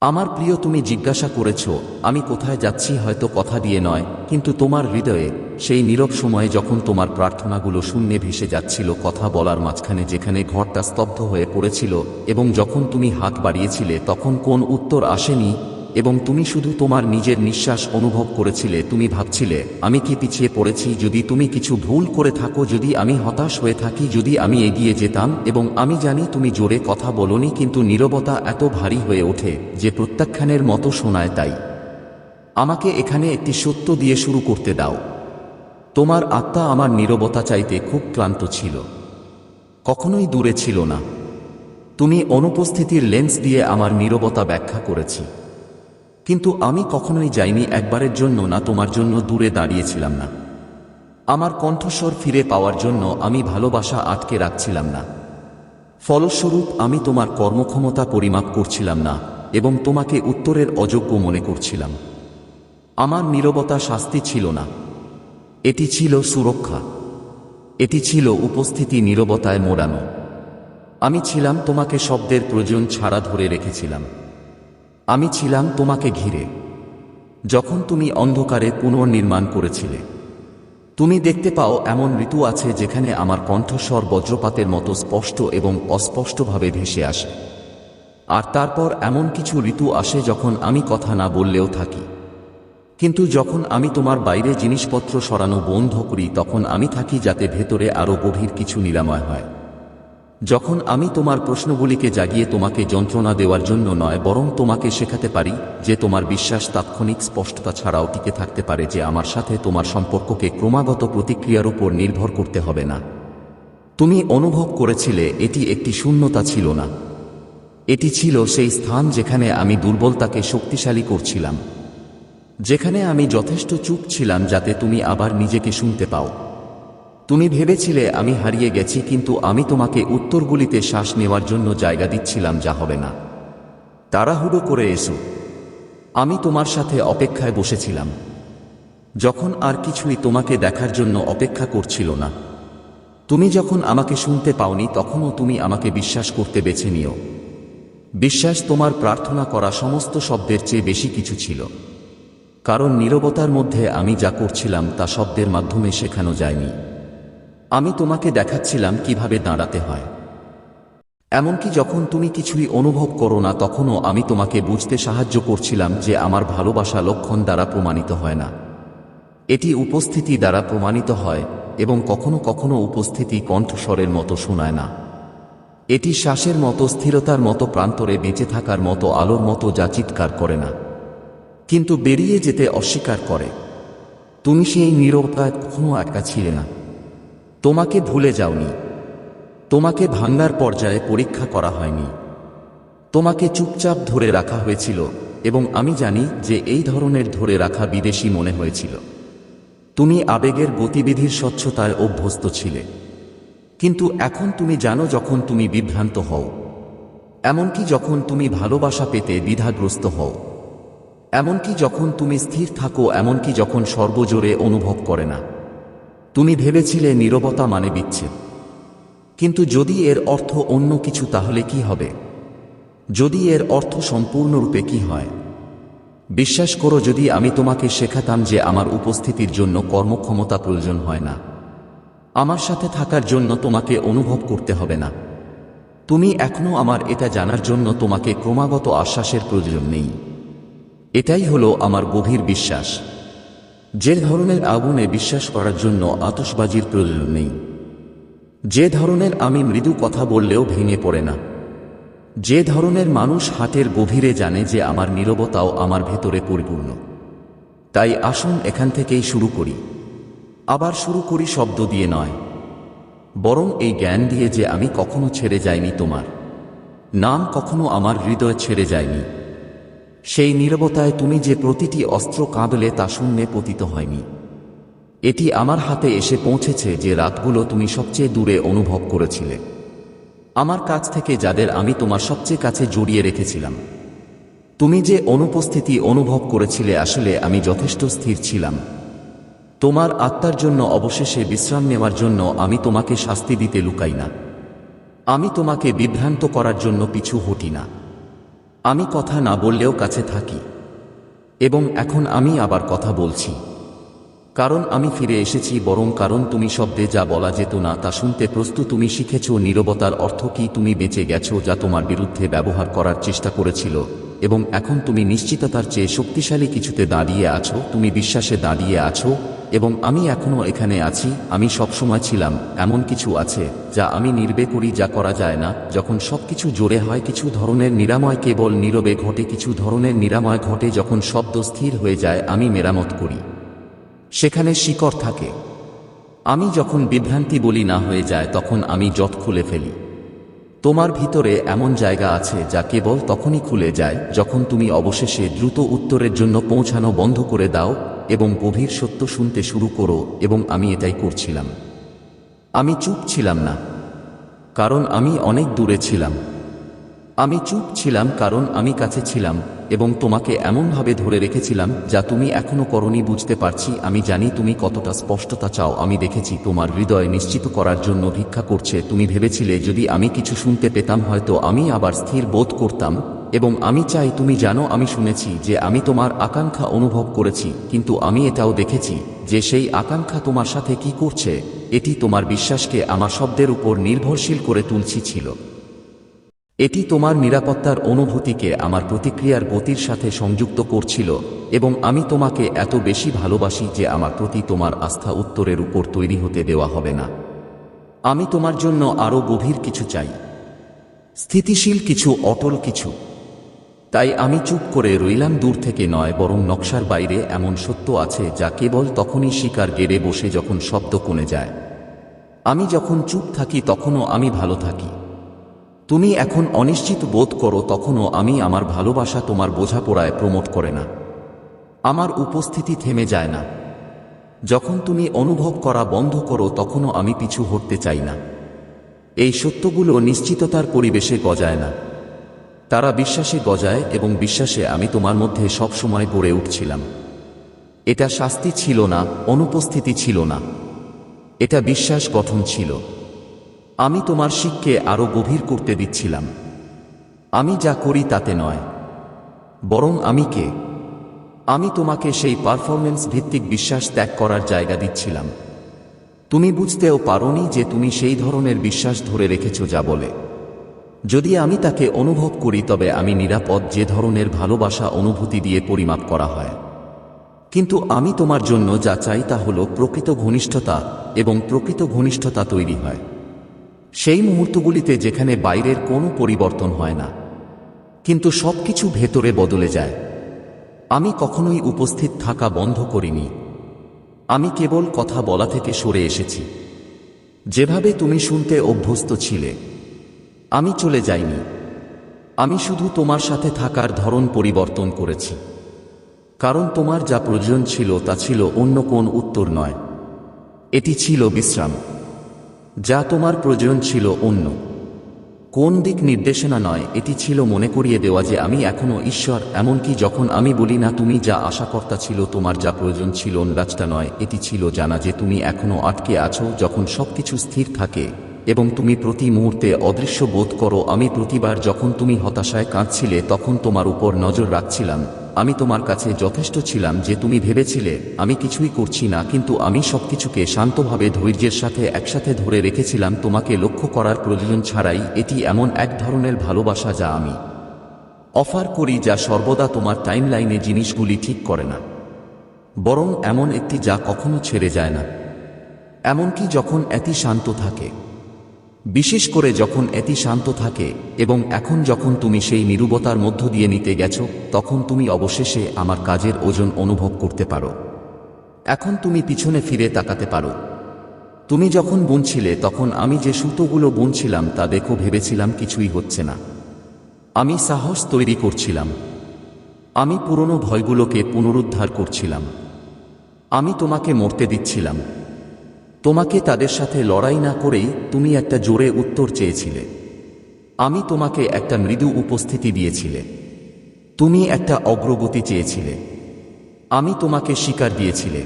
আমার প্রিয়, তুমি জিজ্ঞাসা করেছ, আমি কোথায় যাচ্ছি হয়তো কথা দিয়ে নয়, কিন্তু তোমার হৃদয়ে সেই নীরব সময়ে যখন তোমার প্রার্থনাগুলো শূন্যে ভেসে যাচ্ছিল, কথা বলার মাঝখানে যেখানে ঘরটা স্তব্ধ হয়ে পড়েছিল, এবং যখন তুমি হাত বাড়িয়েছিলে, তখন কোন উত্তর আসেনি? এবং তুমি শুধু তোমার নিজের নিঃশ্বাস অনুভব করেছিলে, তুমি ভাবছিলে, আমি কি পিছিয়ে পড়েছি যদি তুমি কিছু ভুল করে থাকো, যদি আমি হতাশ হয়ে থাকি, যদি আমি এগিয়ে যেতাম, এবং আমি জানি তুমি জোরে কথা বলনি, কিন্তু নীরবতা এত ভারী হয়ে ওঠে যে প্রত্যাখ্যানের মতো শোনায় তাই। আমাকে এখানে একটি সত্য দিয়ে শুরু করতে দাও। তোমার আত্মা আমার নীরবতা চাইতে খুব ক্লান্ত ছিল। কখনোই দূরে ছিল না। তুমি অনুপস্থিতির লেন্স দিয়ে আমার নীরবতা ব্যাখ্যা করেছি। কিন্তু আমি কখনোই যাইনি একবারের জন্য না তোমার জন্য দূরে দাঁড়িয়েছিলাম না। আমার কণ্ঠস্বর ফিরে পাওয়ার জন্য আমি ভালোবাসা আটকে রাখছিলাম না। ফলস্বরূপ আমি তোমার কর্মক্ষমতা পরিমাপ করছিলাম না এবং তোমাকে উত্তরের অযোগ্য মনে করছিলাম। আমার নীরবতা শাস্তি ছিল না। এটি ছিল সুরক্ষা। এটি ছিল উপস্থিতি নীরবতায় মোড়ানো। আমি ছিলাম তোমাকে শব্দের প্রয়োজন ছাড়া ধরে রেখেছিলাম। আমি ছিলাম তোমাকে ঘিরে, যখন তুমি অন্ধকারে পুনর্নির্মাণ করেছিলে। তুমি দেখতে পাও এমন ঋতু আছে যেখানে আমার কণ্ঠস্বর বজ্রপাতের মতো স্পষ্ট এবং অস্পষ্টভাবে ভেসে আসে। আর তারপর এমন কিছু ঋতু আসে যখন আমি কথা না বললেও থাকি। কিন্তু যখন আমি তোমার বাইরে জিনিসপত্র সরানো বন্ধ করি, তখন আমি থাকি যাতে ভেতরে আরও গভীর কিছু নিরাময় হয়। যখন আমি তোমার প্রশ্নগুলিকে জাগিয়ে তোমাকে যন্ত্রণা দেওয়ার জন্য নয়, বরং তোমাকে শেখাতে পারি যে তোমার বিশ্বাস তাৎক্ষণিক স্পষ্টতা ছাড়াও টিকে থাকতে পারে যে আমার সাথে তোমার সম্পর্ককে ক্রমাগত প্রতিক্রিয়ার উপর নির্ভর করতে হবে না। তুমি অনুভব করেছিলে এটি একটি শূন্যতা ছিল না। এটি ছিল সেই স্থান যেখানে আমি দুর্বলতাকে শক্তিশালী করছিলাম, যেখানে আমি যথেষ্ট চুপ ছিলাম যাতে তুমি আবার নিজেকে শুনতে পাও। তুমি ভেবেছিলে আমি হারিয়ে গেছি, কিন্তু আমি তোমাকে উত্তরগুলিতে শ্বাস নেওয়ার জন্য জায়গা দিচ্ছিলাম, যা হবে না। তাড়াহুড়ো করে এসো। আমি তোমার সাথে অপেক্ষায় বসেছিলাম। যখন আর কিছুই তোমাকে দেখার জন্য অপেক্ষা করছিল না। তুমি যখন আমাকে শুনতে পাওনি, তখনও তুমি আমাকে বিশ্বাস করতে বেছে নিও। বিশ্বাস তোমার প্রার্থনা করা সমস্ত শব্দের চেয়ে বেশি কিছু ছিল। কারণ নীরবতার মধ্যে আমি যা করছিলাম, তা শব্দের মাধ্যমে শেখানো যায়নি। আমি তোমাকে দেখাচ্ছিলাম কীভাবে দাঁড়াতে হয়। এমনকি যখন তুমি কিছুই অনুভব করো না, তখনও আমি তোমাকে বুঝতে সাহায্য করছিলাম যে আমার ভালোবাসা লক্ষণ দ্বারা প্রমাণিত হয় না। এটি উপস্থিতি দ্বারা প্রমাণিত হয় এবং কখনো কখনো উপস্থিতি কণ্ঠস্বরের মতো শোনায় না। এটি শ্বাসের মতো, স্থিরতার মতো, প্রান্তরে বেঁচে থাকার মতো, আলোর মতো যা চিৎকার করে না। কিন্তু বেরিয়ে যেতে অস্বীকার করে। তুমি সেই নীরবতায় কখনো একা ছিলে না। তোমাকে ভুলে যাওনি। তোমাকে ভাঙ্গার পর্যায়ে পরীক্ষা করা হয়নি। তোমাকে চুপচাপ ধরে রাখা হয়েছিল এবং আমি জানি যে এই ধরনের ধরে রাখা বিদেশি মনে হয়েছিল। তুমি আবেগের গতিবিধির স্বচ্ছতায় অভ্যস্ত ছিলে। কিন্তু এখন তুমি জানো যখন তুমি বিভ্রান্ত হও। এমনকি যখন তুমি ভালোবাসা পেতে দ্বিধাগ্রস্ত হও। এমনকি যখন তুমি স্থির থাকো, এমনকি যখন সর্বজোরে অনুভব করে না। তুমি ভেবেছিলে নীরবতা মানে বিচ্ছেদ। কিন্তু যদি এর অর্থ অন্য কিছু, তাহলে কি হবে? যদি এর অর্থ সম্পূর্ণরূপে কি হয়? বিশ্বাস করো, যদি আমি তোমাকে শেখাতাম যে আমার উপস্থিতির জন্য কর্মক্ষমতা প্রয়োজন হয় না, আমার সাথে থাকার জন্য তোমাকে অনুভব করতে হবে না। তুমি এখনও আমার এটা জানার জন্য তোমাকে ক্রমাগত আশ্বাসের প্রয়োজন নেই। এটাই হলো আমার গভীর বিশ্বাস। যে ধরনের আগুনে বিশ্বাস করার জন্য আতসবাজির প্রয়োজন নেই। যে ধরনের আমি মৃদু কথা বললেও ভেঙে পড়ে না। যে ধরনের মানুষ হাটের গভীরে জানে যে আমার নীরবতাও আমার ভেতরে পরিপূর্ণ। তাই আসুন এখান থেকেই শুরু করি। আবার শুরু করি শব্দ দিয়ে নয়। বরং এই জ্ঞান দিয়ে যে আমি কখনো ছেড়ে যাইনি তোমার। নাম কখনো আমার হৃদয় ছেড়ে যায়নি। সেই নীরবতায় তুমি যে প্রতিটি অস্ত্র কাঁদলে তা শূন্যে পতিত হয়নি। এটি আমার হাতে এসে পৌঁছেছে যে রাতগুলো তুমি সবচেয়ে দূরে অনুভব করেছিলে। আমার কাছ থেকে যাদের আমি তোমার সবচেয়ে কাছে জড়িয়ে রেখেছিলাম। তুমি যে অনুপস্থিতি অনুভব করেছিলে আসলে আমি যথেষ্ট স্থির ছিলাম। তোমার আত্মার জন্য অবশেষে বিশ্রাম নেওয়ার জন্য আমি তোমাকে শাস্তি দিতে লুকাই না। আমি তোমাকে বিভ্রান্ত করার জন্য পিছু হটি না। আমি কথা না বললেও কাছে থাকি। এবং এখন আমি আবার কথা বলছি। কারণ আমি ফিরে এসেছি, বরং কারণ তুমি শব্দে যা বলা যেত না তা শুনতে প্রস্তুত তুমি শিখেছ নীরবতার অর্থ কি, তুমি বেঁচে গেছো যা তোমার বিরুদ্ধে ব্যবহার করার চেষ্টা করেছিল। এবং এখন তুমি নিশ্চিততার চেয়ে শক্তিশালী কিছুতে দাঁড়িয়ে আছো, তুমি বিশ্বাসে দাঁড়িয়ে আছো এবং আমি এখনও এখানে আছি, আমি সবসময় ছিলাম, এমন কিছু আছে, যা আমি নির্বে করি, যা করা যায় না, যখন সবকিছু জোরে হয়, কিছু ধরনের নিরাময়, কেবল নীরবে ঘটে, কিছু ধরনের নিরাময় ঘটে, যখন শব্দ স্থির হয়ে যায়, আমি মেরামত করি। সেখানে শিকড় থাকে। আমি যখন বিভ্রান্তি বলি না হয়ে যায়, তখন আমি জট খুলে ফেলি। তোমার ভিতরে এমন জায়গা আছে, যা কেবল তখনই খুলে যায়, যখন তুমি অবশেষে দ্রুত উত্তরের জন্য পৌঁছানো বন্ধ করে দাও এবং গভীর সত্য শুনতে শুরু করো, এবং আমি এটাই করছিলাম। আমি চুপ ছিলাম না, কারণ আমি অনেক দূরে ছিলাম। আমি চুপ ছিলাম কারণ আমি কাছে ছিলাম, এবং তোমাকে এমনভাবে ধরে রেখেছিলাম যা তুমি এখনও করনি বুঝতে পারছি, আমি জানি তুমি কতটা স্পষ্টতা চাও, আমি দেখেছি তোমার হৃদয় নিশ্চিত করার জন্য ভিক্ষা করছে, তুমি ভেবেছিলে যদি আমি কিছু শুনতে পেতাম হয়তো আমি আবার স্থির বোধ করতাম। এবং আমি চাই তুমি জানো আমি শুনেছি যে আমি তোমার আকাঙ্ক্ষা অনুভব করেছি, কিন্তু আমি এটাও দেখেছি যে সেই আকাঙ্ক্ষা তোমার সাথে কি করছে, এটি তোমার বিশ্বাসকে আমার শব্দের উপর নির্ভরশীল করে তুলছি ছিল। এটি তোমার নিরাপত্তার অনুভূতিকে আমার প্রতিক্রিয়ার গতির সাথে সংযুক্ত করছিল, এবং আমি তোমাকে এত বেশি ভালোবাসি যে আমার প্রতি তোমার আস্থা উত্তরের উপর তৈরি হতে দেওয়া হবে না। আমি তোমার জন্য আরও গভীর কিছু চাই। স্থিতিশীল কিছু, অটল কিছু। তাই আমি চুপ করে রইলাম দূর থেকে নয়, বরং নকশার বাইরে এমন সত্য আছে যা কেবল তখনই শিকার গেড়ে বসে যখন শব্দ কমে যায়। আমি যখন চুপ থাকি তখনও আমি ভালো থাকি। তুমি এখন অনিশ্চিত বোধ করো তখনও আমি আমার ভালোবাসা তোমার বোঝাপড়ায় প্রমোট করে না। আমার উপস্থিতি থেমে যায় না। যখন তুমি অনুভব করা বন্ধ করো তখনও আমি পিছু হটতে চাই না। এই সত্যগুলো নিশ্চিততার পরিবেশে গজায় না। তারা বিশ্বাসে গজায় এবং বিশ্বাসে আমি তোমার মধ্যে সবসময় গড়ে উঠছিলাম। এটা শাস্তি ছিল না, অনুপস্থিতি ছিল না। এটা বিশ্বাস গঠন ছিল। আমি তোমার শিখকে আরও গভীর করতে দিচ্ছিলাম। আমি যা করি তাতে নয়। বরং আমি কে? আমি তোমাকে সেই পারফরমেন্স ভিত্তিক বিশ্বাস ত্যাগ করার জায়গা দিচ্ছিলাম। তুমি বুঝতেও পারোনি যে তুমি সেই ধরনের বিশ্বাস ধরে রেখেছ যা বলে। যদি আমি তাকে অনুভব করি, তবে আমি নিরাপদ যে ধরনের ভালোবাসা অনুভূতি দিয়ে পরিমাপ করা হয়। কিন্তু আমি তোমার জন্য যা চাই তা হল প্রকৃত ঘনিষ্ঠতা এবং প্রকৃত ঘনিষ্ঠতা তৈরি হয়। সেই মুহূর্তগুলিতে যেখানে বাইরের কোনো পরিবর্তন হয় না, কিন্তু সবকিছু ভেতরে বদলে যায়। আমি কখনোই উপস্থিত থাকা বন্ধ করিনি। আমি কেবল কথা বলা থেকে সরে এসেছি। যেভাবে তুমি শুনতে অভ্যস্ত ছিলে আমি চলে যাইনি। আমি শুধু তোমার সাথে থাকার ধরন পরিবর্তন করেছি। কারণ তোমার যা প্রয়োজন ছিল তা ছিল অন্য কোন উত্তর নয়। এটি ছিল বিশ্রাম। যা তোমার প্রয়োজন ছিল অন্য। কোন দিক নির্দেশনা নয়, এটি ছিল মনে করিয়ে দেওয়া যে আমি এখনও ঈশ্বর, এমনকি যখন আমি বলি না তুমি যা আশাকর্তা ছিল, তোমার যা প্রয়োজন ছিল রাজটা নয়, এটি ছিল জানা যে তুমি এখনও আটকে আছো, যখন সবকিছু স্থির থাকে এবং তুমি প্রতি মুহূর্তে অদৃশ্য বোধ করো, আমি প্রতিবার যখন তুমি হতাশায় কাঁদছিলে তখন তোমার উপর নজর রাখছিলাম। আমি তোমার কাছে যথেষ্ট ছিলাম যে তুমি ভেবেছিলে, আমি কিছুই করছি না, কিন্তু আমি সবকিছুকে শান্তভাবে ধৈর্যের সাথে একসাথে ধরে রেখেছিলাম, তোমাকে লক্ষ্য করার প্রয়োজন ছাড়াই এটি এমন এক ধরনের ভালোবাসা যা আমি অফার করি যা সর্বদা তোমার টাইমলাইনে জিনিসগুলি ঠিক করে না। বরং এমন একটি যা কখনো ছেড়ে যায় না। এমনকি যখন এতি শান্ত থাকে। বিশেষ করে যখন এতি শান্ত থাকে এবং এখন যখন তুমি সেই নিরুবতার মধ্য দিয়ে নিতে গেছো, তখন তুমি অবশেষে আমার কাজের ওজন অনুভব করতে পারো। এখন তুমি পিছনে ফিরে তাকাতে পারো। তুমি যখন বুনছিলে, তখন আমি যে সুতোগুলো বুনছিলাম, তা দেখো ভেবেছিলাম কিছুই হচ্ছে না। আমি সাহস তৈরি করছিলাম। আমি পুরনো ভয়গুলোকে পুনরুদ্ধার করছিলাম। আমি তোমাকে মরতে দিচ্ছিলাম। তোমাকে তাদের সাথে লড়াই না করেই তুমি একটা জোরে উত্তর চেয়েছিলে। আমি তোমাকে একটা মৃদু উপস্থিতি দিয়েছিলে। তুমি একটা অগ্রগতি চেয়েছিলে। আমি তোমাকে শিকার দিয়েছিলে।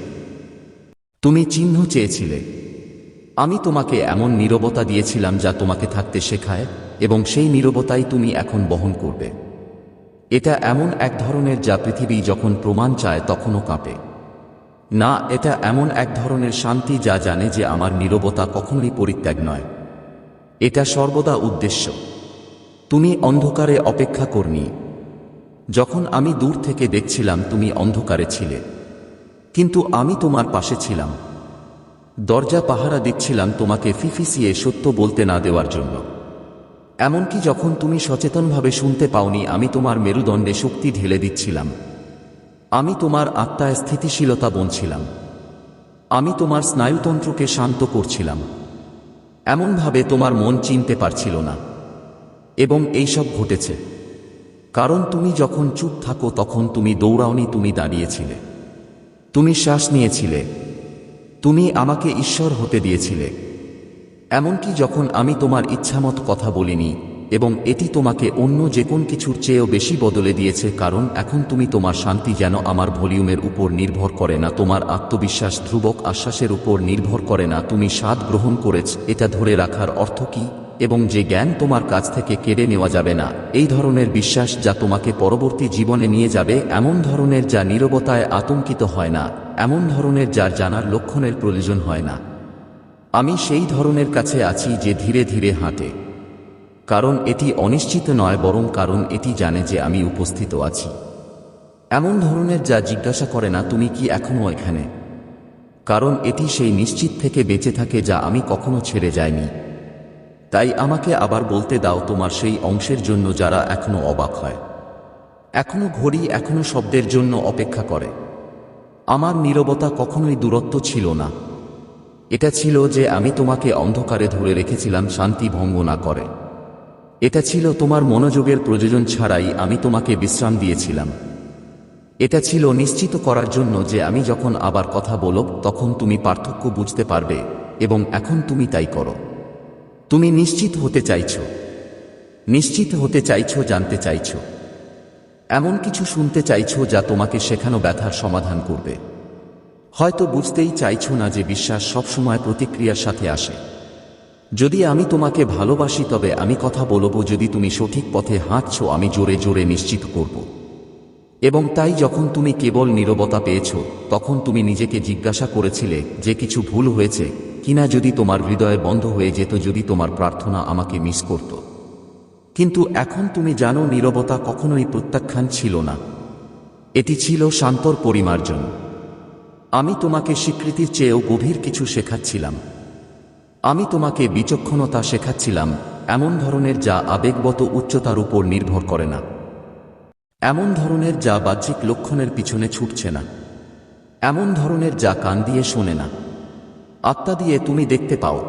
তুমি চিহ্ন চেয়েছিলে। আমি তোমাকে এমন নীরবতা দিয়েছিলাম যা তোমাকে থাকতে শেখায় এবং সেই নীরবতাই তুমি এখন বহন করবে। এটা এমন এক ধরনের যা পৃথিবী যখন প্রমাণ চায় তখনও কাঁপে। না, এটা এমন এক ধরনের শান্তি যা জানে যে আমার নীরবতা কখনোই পরিত্যাগ নয়। এটা সর্বদা উদ্দেশ্য। তুমি অন্ধকারে অপেক্ষা করনি। যখন আমি দূর থেকে দেখছিলাম, তুমি অন্ধকারে ছিলে। কিন্তু আমি তোমার পাশে ছিলাম। দরজা পাহারা দিচ্ছিলাম তোমাকে ফিফিসিয়ে সত্য বলতে না দেওয়ার জন্য। এমনকি যখন তুমি সচেতনভাবে শুনতে পাওনি, আমি তোমার মেরুদণ্ডে শক্তি ঢেলে দিচ্ছিলাম। আমি তোমার আত্মায় স্থিতিশীলতা বনছিলাম। আমি তোমার স্নায়ুতন্ত্রকে শান্ত করছিলাম। এমনভাবে তোমার মন চিনতে পারছিল না। এবং এইসব ঘটেছে। কারণ তুমি যখন চুপ থাকো তখন তুমি দৌড়াওনি তুমি দাঁড়িয়েছিলে। তুমি শ্বাস নিয়েছিলে। তুমি আমাকে ঈশ্বর হতে দিয়েছিলে। এমনকি যখন আমি তোমার ইচ্ছামত কথা বলিনি এবং এটি তোমাকে অন্য যে কোন কিছুর চেয়েও বেশি বদলে দিয়েছে, কারণ এখন তুমি তোমার শান্তি যেন আমার ভলিউমের উপর নির্ভর করে না, তোমার আত্মবিশ্বাস ধ্রুবক আশ্বাসের উপর নির্ভর করে না, তুমি স্বাদ গ্রহণ করেছ, এটা ধরে রাখার অর্থ কি? এবং যে জ্ঞান তোমার কাছ থেকে কেড়ে নেওয়া যাবে না, এই ধরনের বিশ্বাস যা তোমাকে পরবর্তী জীবনে নিয়ে যাবে, এমন ধরনের যা নীরবতায় আতঙ্কিত হয় না, এমন ধরনের যার জানার লক্ষণের প্রয়োজন হয় না। আমি সেই ধরনের কাছে আছি যে ধীরে ধীরে হাঁটে। কারণ এটি অনিশ্চিত নয়, বরং কারণ এটি জানে যে আমি উপস্থিত আছি। এমন ধরনের যা জিজ্ঞাসা করে না, তুমি কি এখনও এখানে? কারণ এটি সেই নিশ্চিত থেকে বেঁচে থাকে যা আমি কখনো ছেড়ে যাইনি। তাই আমাকে আবার বলতে দাও তোমার সেই অংশের জন্য যারা এখনও অবাক হয়। এখনও ঘড়ি, এখনও শব্দের জন্য অপেক্ষা করে। আমার নীরবতা কখনোই দূরত্ব ছিল না। এটা ছিল যে আমি তোমাকে অন্ধকারে ধরে রেখেছিলাম, শান্তি ভঙ্গ না করে। এটা ছিল তোমার মনোযোগের প্রয়োজন ছাড়াই আমি তোমাকে বিশ্রাম দিয়েছিলাম। এটা ছিল নিশ্চিত করার জন্য যে আমি যখন আবার কথা বলব, তখন তুমি পার্থক্য বুঝতে পারবে, এবং এখন তুমি তাই করো। তুমি নিশ্চিত হতে চাইছ। নিশ্চিত হতে চাইছ, জানতে চাইছ। এমন কিছু শুনতে চাইছ যা তোমাকে শেখানো ব্যথার সমাধান করবে। হয়তো বুঝতেই চাইছ না যে বিশ্বাস সবসময় প্রতিক্রিয়ার সাথে আসে। যদি আমি তোমাকে ভালোবাসি, তবে আমি কথা বলব, যদি তুমি সঠিক পথে হাঁটছ, আমি জোরে জোরে নিশ্চিত করব। এবং তাই যখন তুমি কেবল নীরবতা পেয়েছ, তখন তুমি নিজেকে জিজ্ঞাসা করেছিলে যে কিছু ভুল হয়েছে কিনা যদি তোমার হৃদয়ে বন্ধ হয়ে যেত, যদি তোমার প্রার্থনা আমাকে মিস করত। কিন্তু এখন তুমি জানো, নীরবতা কখনোই প্রত্যাখ্যান ছিল না। এটি ছিল শান্তর পরিমার্জন। আমি তোমাকে স্বীকৃতির চেয়েও গভীর কিছু শেখাচ্ছিলাম। আমি তোমাকে বিচক্ষণতা শেখাচ্ছিলাম, এমন ধরনের যা আবেগগত উচ্চতার উপর নির্ভর করে না। এমন ধরনের যা বাহ্যিক লক্ষণের পিছনে ছুটছে না। এমন ধরনের যা কান দিয়ে শোনে না। আত্মা দিয়ে তুমি দেখতে পাও।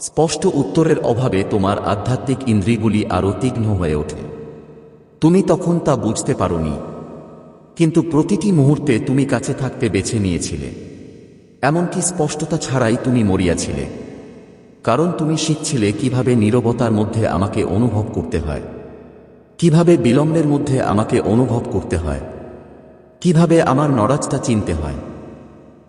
স্পষ্ট উত্তরের অভাবে তোমার আধ্যাত্মিক ইন্দ্রিয়গুলি আরও তীক্ষ্ণ হয়ে ওঠে। তুমি তখন তা বুঝতে পারোনি। কিন্তু প্রতিটি মুহূর্তে তুমি কাছে থাকতে বেছে নিয়েছিলে। এমনকি স্পষ্টতা ছাড়াই তুমি মরিয়াছিলে। কারণ তুমি শিখছিলে কীভাবে নীরবতার মধ্যে আমাকে অনুভব করতে হয়। কীভাবে বিলম্বের মধ্যে আমাকে অনুভব করতে হয়। কীভাবে আমার নড়াজটা চিনতে হয়।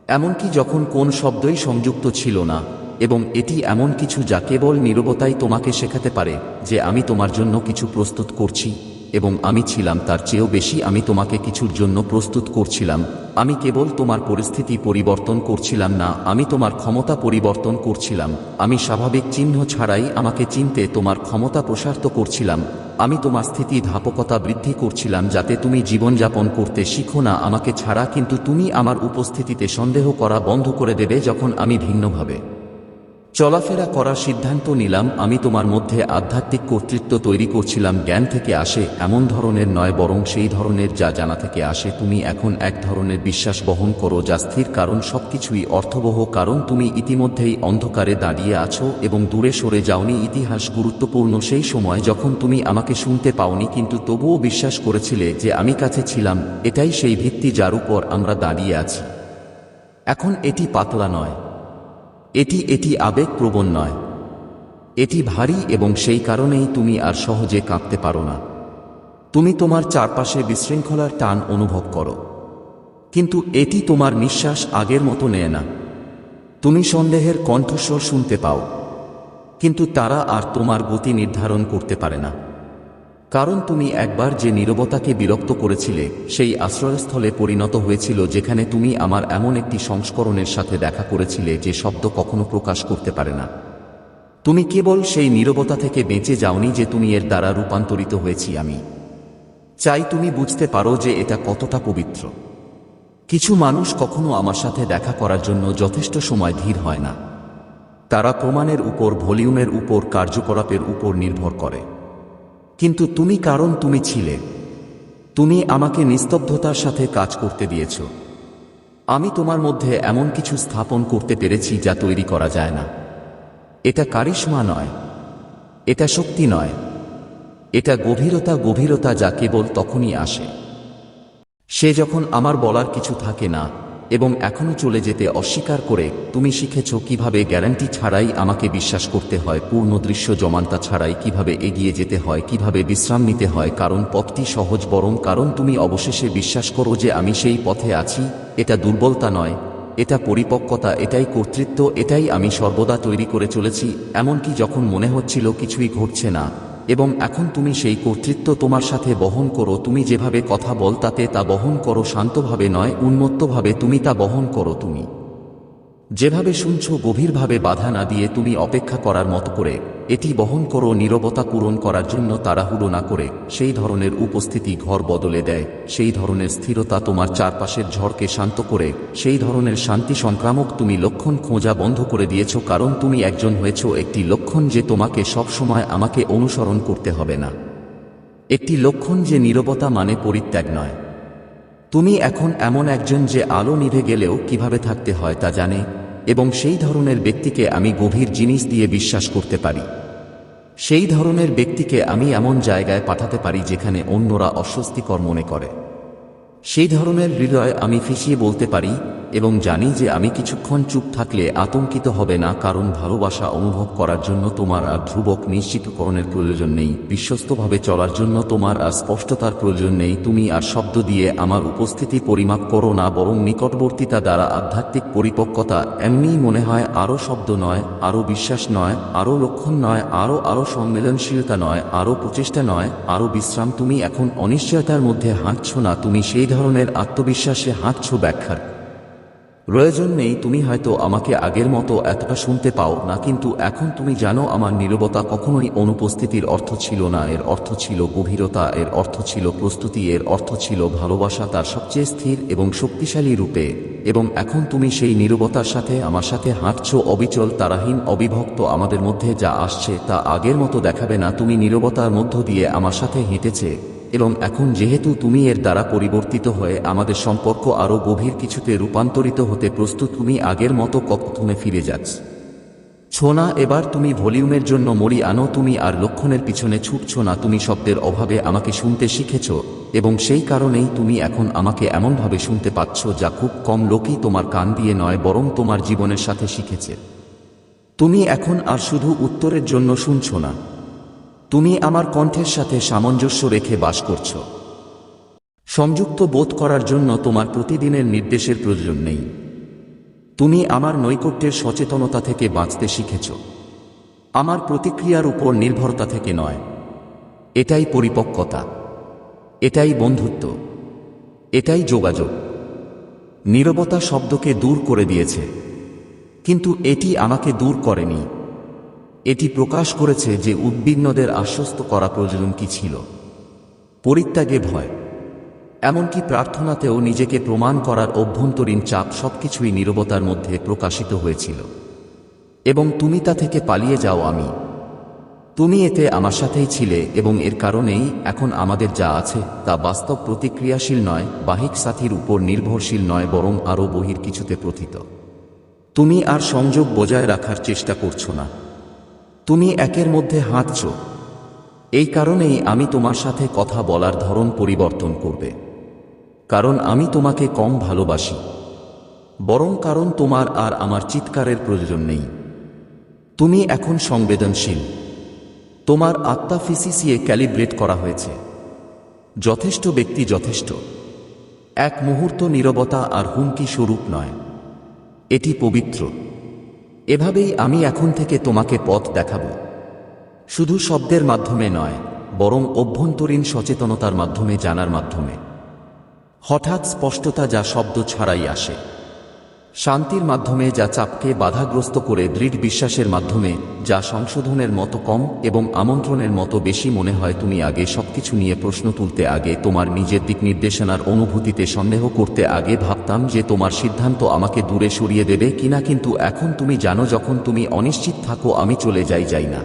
এমনকি যখন কোন শব্দই সংযুক্ত ছিল না, এবং এটি এমন কিছু যা কেবল নীরবতাই তোমাকে শেখাতে পারে যে আমি তোমার জন্য কিছু প্রস্তুত করছি। এবং আমি ছিলাম তার চেয়েও বেশি, আমি তোমাকে কিছুর জন্য প্রস্তুত করছিলাম। আমি কেবল তোমার পরিস্থিতি পরিবর্তন করছিলাম না, আমি তোমার ক্ষমতা পরিবর্তন করছিলাম। আমি স্বাভাবিক চিহ্ন ছাড়াই আমাকে চিনতে তোমার ক্ষমতা প্রসারিত করছিলাম। আমি তোমার স্থিতি ধাপকতা বৃদ্ধি করছিলাম যাতে তুমি জীবনযাপন করতে শিখো না, আমাকে ছাড়া কিন্তু তুমি আমার উপস্থিতিতে সন্দেহ করা বন্ধ করে দেবে যখন আমি ভিন্নভাবে চলাফেরা করার সিদ্ধান্ত নিলাম, আমি তোমার মধ্যে আধ্যাত্মিক কর্তৃত্ব তৈরি করছিলাম, জ্ঞান থেকে আসে এমন ধরনের নয়, বরং সেই ধরনের যা জানা থেকে আসে, তুমি এখন এক ধরনের বিশ্বাস বহন করো, যা স্থির কারণ, সবকিছুই অর্থবহ কারণ, তুমি ইতিমধ্যেই অন্ধকারে দাঁড়িয়ে আছো এবং দূরে সরে যাওনি, ইতিহাস গুরুত্বপূর্ণ সেই সময় যখন তুমি আমাকে শুনতে পাওনি, কিন্তু তবুও বিশ্বাস করেছিলে যে আমি কাছে ছিলাম, এটাই সেই ভিত্তি যার উপর আমরা দাঁড়িয়ে আছি। এখন এটি পাতলা নয়। এটি এটি আবেগপ্রবণ নয়। এটি ভারী এবং সেই কারণেই তুমি আর সহজে কাঁপতে পারো না। তুমি তোমার চারপাশে বিশৃঙ্খলার টান অনুভব করো। কিন্তু এটি তোমার নিঃশ্বাস আগের মতো নেয় না। তুমি সন্দেহের কণ্ঠস্বর শুনতে পাও। কিন্তু তারা আর তোমার গতি নির্ধারণ করতে পারে না। কারণ তুমি একবার যে নীরবতাকে বিরক্ত করেছিলে, সেই আশ্রয়স্থলে পরিণত হয়েছিল যেখানে তুমি আমার এমন একটি সংস্করণের সাথে দেখা করেছিলে যে শব্দ কখনো প্রকাশ করতে পারে না। তুমি কেবল সেই নীরবতা থেকে বেঁচে যাওনি যে তুমি এর দ্বারা রূপান্তরিত হয়েছি আমি। চাই তুমি বুঝতে পারো যে এটা কতটা পবিত্র। কিছু মানুষ কখনো আমার সাথে দেখা করার জন্য যথেষ্ট সময় ধীর হয় না। তারা প্রমাণের উপর, ভলিউমের উপর, কার্যকলাপের উপর নির্ভর করে। কিন্তু তুমি কারণ তুমি ছিলে। তুমি আমাকে নিস্তব্ধতার সাথে কাজ করতে দিয়েছ। আমি তোমার মধ্যে এমন কিছু স্থাপন করতে পেরেছি যা তৈরি করা যায় না। এটা কারিশ্মা নয়। এটা শক্তি নয়। এটা গভীরতা গভীরতা যা কেবল তখনই আসে। সে যখন আমার বলার কিছু থাকে না এবং এখনও চলে যেতে অস্বীকার করে, তুমি শিখেছ কীভাবে গ্যারান্টি ছাড়াই আমাকে বিশ্বাস করতে হয়, পূর্ণ দৃশ্য জমানতা ছাড়াই কীভাবে এগিয়ে যেতে হয়, কীভাবে বিশ্রাম নিতে হয়, কারণ পথটি সহজ বরং, কারণ তুমি অবশেষে বিশ্বাস করো যে আমি সেই পথে আছি, এটা দুর্বলতা নয়, এটা পরিপক্কতা, এটাই কর্তৃত্ব, এটাই আমি সর্বদা তৈরি করে চলেছি, এমনকি যখন মনে হচ্ছিল কিছুই ঘটছে না এবং এখন তুমি সেই কর্তৃত্ব তোমার সাথে বহন করো, তুমি যেভাবে কথা বল তাতে তা বহন করো, শান্তভাবে নয়, উন্মত্তভাবে তুমি তা বহন করো তুমি। যেভাবে শুনছ গভীরভাবে বাধা না দিয়ে তুমি অপেক্ষা করার মতো করে, এটি বহন করো নীরবতা পূরণ করার জন্য তাড়াহুড়ো না করে, সেই ধরনের উপস্থিতি ঘর বদলে দেয়, সেই ধরনের স্থিরতা তোমার চারপাশের ঝড়কে শান্ত করে, সেই ধরনের শান্তি সংক্রামক তুমি লক্ষণ খোঁজা বন্ধ করে দিয়েছ কারণ তুমি একজন হয়েছ একটি লক্ষণ যে তোমাকে সবসময় আমাকে অনুসরণ করতে হবে না। একটি লক্ষণ যে নীরবতা মানে পরিত্যাগ নয়। তুমি এখন এমন একজন যে আলো নিভে গেলেও কীভাবে থাকতে হয় তা জানে এবং সেই ধরনের ব্যক্তিকে আমি গভীর জিনিস দিয়ে বিশ্বাস করতে পারি। সেই ধরনের ব্যক্তিকে আমি এমন জায়গায় পাঠাতে পারি যেখানে অন্যরা অস্বস্তিকর মনে করে। সেই ধরনের হৃদয় আমি ফিসিয়ে বলতে পারি এবং জানি যে আমি কিছুক্ষণ চুপ থাকলে আতঙ্কিত হবে না, কারণ ভালোবাসা অনুভব করার জন্য তোমার আর ধ্রুবক নিশ্চিতকরণের প্রয়োজন নেই, বিশ্বস্তভাবে চলার জন্য তোমার আর স্পষ্টতার প্রয়োজন নেই, তুমি আর শব্দ দিয়ে আমার উপস্থিতি পরিমাপ করো না, বরং নিকটবর্তীতা দ্বারা আধ্যাত্মিক পরিপক্কতা, এমনিই মনে হয় আরও শব্দ নয়, আরও বিশ্বাস নয়, আরও লক্ষণ নয়, আরও আরও সম্মেলনশীলতা নয়, আরও প্রচেষ্টা নয়, আরও বিশ্রাম, তুমি এখন অনিশ্চয়তার মধ্যে হাঁটছ না, তুমি সেই ধরনের আত্মবিশ্বাসে হাঁটছ ব্যাখ্যার। প্রয়োজন নেই, তুমি হয়তো আমাকে আগের মতো এতটা শুনতে পাও না, কিন্তু এখন তুমি জানো আমার নীরবতা কখনোই অনুপস্থিতির অর্থ ছিল না, এর অর্থ ছিল গভীরতা, এর অর্থ ছিল প্রস্তুতি, এর অর্থ ছিল ভালোবাসা তার সবচেয়ে স্থির এবং শক্তিশালী রূপে। এবং এখন তুমি সেই নীরবতার সাথে আমার সাথে হাঁটছ, অবিচল, তারাহীন, অবিভক্ত আমাদের মধ্যে যা আসছে তা আগের মতো দেখাবে না, তুমি নীরবতার মধ্য দিয়ে আমার সাথে হেঁটেছে। এবং এখন যেহেতু তুমি এর দ্বারা পরিবর্তিত হয়ে আমাদের সম্পর্ক আরও গভীর কিছুতে রূপান্তরিত হতে প্রস্তুত, তুমি আগের মতো কথনে ফিরে যাচ্ছ। ছোনা, এবার তুমি ভলিউমের জন্য মরি আনো, তুমি আর লক্ষণের পিছনে ছুটছ না, তুমি শব্দের অভাবে আমাকে শুনতে শিখেছ এবং সেই কারণেই তুমি এখন আমাকে এমনভাবে শুনতে পাচ্ছ যা খুব কম লোকই তোমার কান দিয়ে নয়, বরং তোমার জীবনের সাথে শিখেছে। তুমি এখন আর শুধু উত্তরের জন্য শুনছ না। তুমি আমার কণ্ঠের সাথে সামঞ্জস্য রেখে বাস করছ। সংযুক্ত বোধ করার জন্য তোমার প্রতিদিনের নির্দেশের প্রয়োজন নেই। তুমি আমার নৈকট্যের সচেতনতা থেকে বাঁচতে শিখেছ। আমার প্রতিক্রিয়ার উপর নির্ভরতা থেকে নয়। এটাই পরিপক্কতা। এটাই বন্ধুত্ব। এটাই যোগাযোগ। নীরবতা শব্দকে দূর করে দিয়েছে। কিন্তু এটি আমাকে দূর করেনি। এটি প্রকাশ করেছে যে উদ্বিগ্নদের আশ্বস্ত করা প্রয়োজন কি ছিল। পরিত্যাগে ভয়। এমনকি প্রার্থনাতেও নিজেকে প্রমাণ করার অভ্যন্তরীণ চাপ সবকিছুই নীরবতার মধ্যে প্রকাশিত হয়েছিল। এবং তুমি তা থেকে পালিয়ে যাও আমি। তুমি এতে আমার সাথেই ছিলে এবং এর কারণেই এখন আমাদের যা আছে তা বাস্তব প্রতিক্রিয়াশীল নয়, বাহিক সাথীর উপর নির্ভরশীল নয়, বরং আরও বহির কিছুতে প্রথিত। তুমি আর সংযোগ বজায় রাখার চেষ্টা করছ না। তুমি একের মধ্যে হাঁটছ। এই কারণেই আমি তোমার সাথে কথা বলার ধরন পরিবর্তন করবে। কারণ আমি তোমাকে কম ভালোবাসি। বরং কারণ তোমার আর আমার চিৎকারের প্রয়োজন নেই। তুমি এখন সংবেদনশীল। তোমার আত্মা ফিসিসিয়ে ক্যালিব্রেট করা হয়েছে। যথেষ্ট ব্যক্তি যথেষ্ট। এক মুহূর্ত নীরবতা আর হুমকি স্বরূপ নয়। এটি পবিত্র। এভাবেই আমি এখন থেকে তোমাকে পথ দেখাব। শুধু শব্দের মাধ্যমে নয়, বরং অভ্যন্তরীণ সচেতনতার মাধ্যমে, জানার মাধ্যমে। হঠাৎ স্পষ্টতা যা শব্দ ছাড়াই আসে। শান্তির মাধ্যমে যা চাপকে বাধাগ্রস্ত করে দৃঢ় বিশ্বাসের মাধ্যমে, যা সংশোধনের মতো কম এবং আমন্ত্রণের মতো বেশি মনে হয় তুমি আগে সবকিছু নিয়ে প্রশ্ন তুলতে আগে তোমার নিজের দিক নির্দেশনার অনুভূতিতে সন্দেহ করতে আগে ভাবতাম যে তোমার সিদ্ধান্ত আমাকে দূরে সরিয়ে দেবে কিনা, কিন্তু এখন তুমি জানো যখন তুমি অনিশ্চিত থাকো আমি চলে যাই যাই না।